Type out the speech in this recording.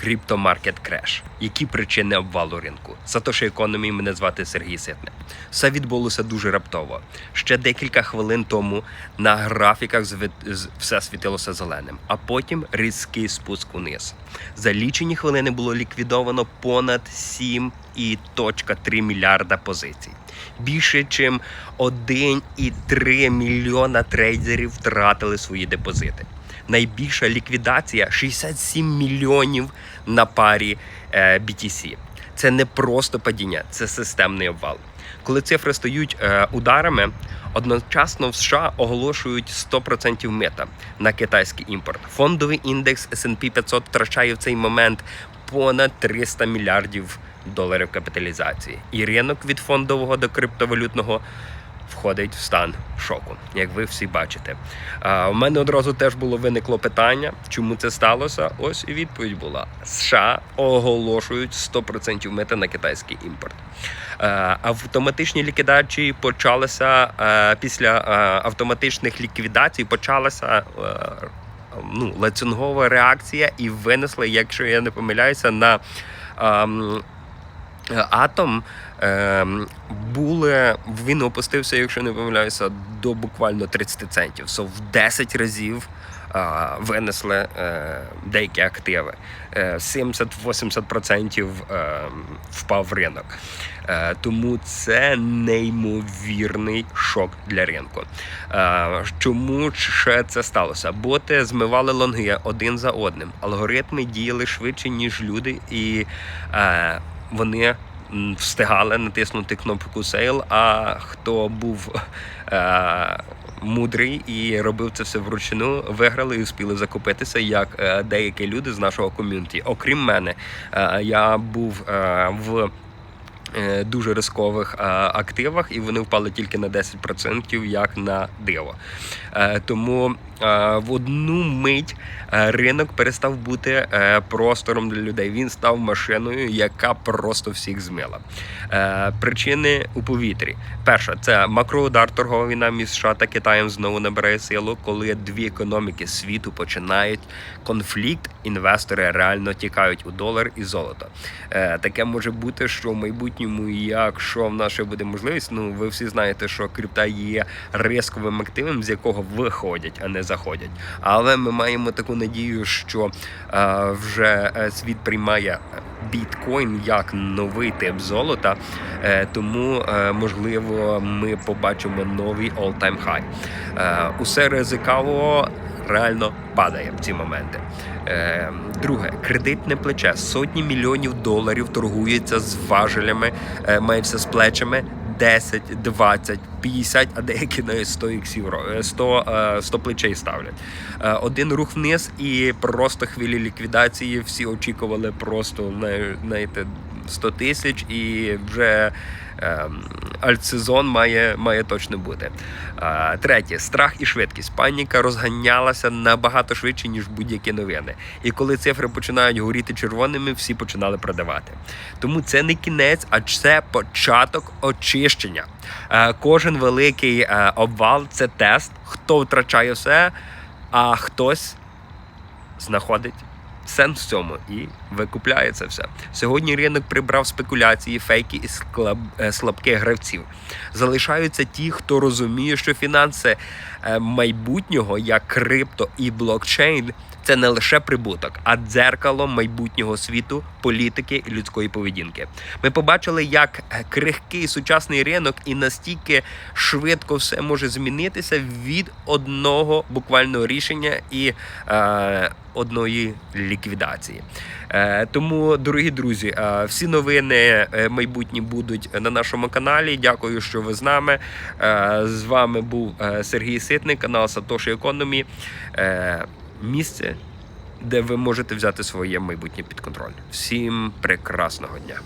Криптомаркет Креш. Які причини обвалу ринку? Сатоші економі мене звати Сергій Ситне. Все відбулося дуже раптово. Ще декілька хвилин тому на графіках все світилося зеленим, а потім різкий спуск униз. За лічені хвилини було ліквідовано понад 7,3 мільярда позицій. Більше ніж 1,3 мільйона трейдерів втратили свої депозити. Найбільша ліквідація 67 мільйонів на парі е, BTC. Це не просто падіння, це системний обвал. Коли цифри стають е, ударами, одночасно в США оголошують 100% мита на китайський імпорт. Фондовий індекс S&P 500 втрачає в цей момент понад 300 мільярдів доларів капіталізації. І ринок від фондового до криптовалютного входить в стан шоку, як ви всі бачите. А, у мене одразу теж було виникло питання, чому це сталося. Ось і відповідь була: США оголошують 100% мита на китайський імпорт. Е, Автоматичні ліквідації почалися е, після е, автоматичних ліквідацій. Почалася е, ну, ланцюгова реакція і винесли, якщо я не помиляюся, на ем, атом. Ем, були, він опустився, якщо не помиляюся, до буквально 30 центів. So в 10 разів е, винесли е, деякі активи. Е, 70-80% е, впав ринок. Тому це неймовірний шок для ринку. Чому ще це сталося? Боти змивали лонги один за одним. Алгоритми діяли швидше, ніж люди, і вони встигали натиснути кнопку Сейл. А хто був е, мудрий і робив це все вручну, виграли і успіли закупитися, як е, деякі люди з нашого ком'юніті. Окрім мене, е, я був е, в. Е, Дуже рискових е, активах, і вони впали тільки на 10%, як на диво. Е, Тому в одну мить ринок перестав бути простором для людей. Він став машиною, яка просто всіх змила. Причини у повітрі. Перша це макроудар торгова війна між США та Китаєм знову набирає силу, коли дві економіки світу починають конфлікт. Інвестори реально тікають у долар і золото. Таке може бути, що в майбутньому, якщо в нас ще буде можливість, ну ви всі знаєте, що крипта є рисковим активом, з якого виходять, а не заходять. Але ми маємо таку надію, що е, вже е, світ приймає біткоін як новий тип золота, е, тому е, можливо ми побачимо новий all-time high. Е, Усе ризиково реально падає в ці моменти. Е, Друге, кредитне плече. Сотні мільйонів доларів торгуються з важелями, е, має з плечами. 10, 20, 50, а деякі навіть 100 іксів, ро- е, 100, е, 100 плечей ставлять. Е, Один рух вниз і просто хвилі ліквідації. Всі очікували просто знає- знаєте, 100 тисяч і вже ем, альтсезон має, має точно бути. Третє страх і швидкість. Паніка розганялася набагато швидше, ніж будь-які новини. І коли цифри починають горіти червоними, всі починали продавати. Тому це не кінець, а це початок очищення. Е, Кожен великий е, обвал це тест, хто втрачає все, а хтось знаходить сенс в цьому і викупляє це все. Сьогодні ринок прибрав спекуляції, фейки і склаб, е, слабких гравців. Залишаються ті, хто розуміє, що фінанси е, майбутнього, як крипто і блокчейн, це не лише прибуток, а дзеркало майбутнього світу, політики і людської поведінки. Ми побачили, як крихкий сучасний ринок і настільки швидко все може змінитися від одного буквально рішення і е, одної ліквідації. Е, тому, дорогі друзі, е, всі новини е, майбутні будуть на нашому каналі. Дякую, що ви з нами. З вами був Сергій Ситник, канал Сатоші Економі. Місце, де ви можете взяти своє майбутнє під контроль. Всім прекрасного дня!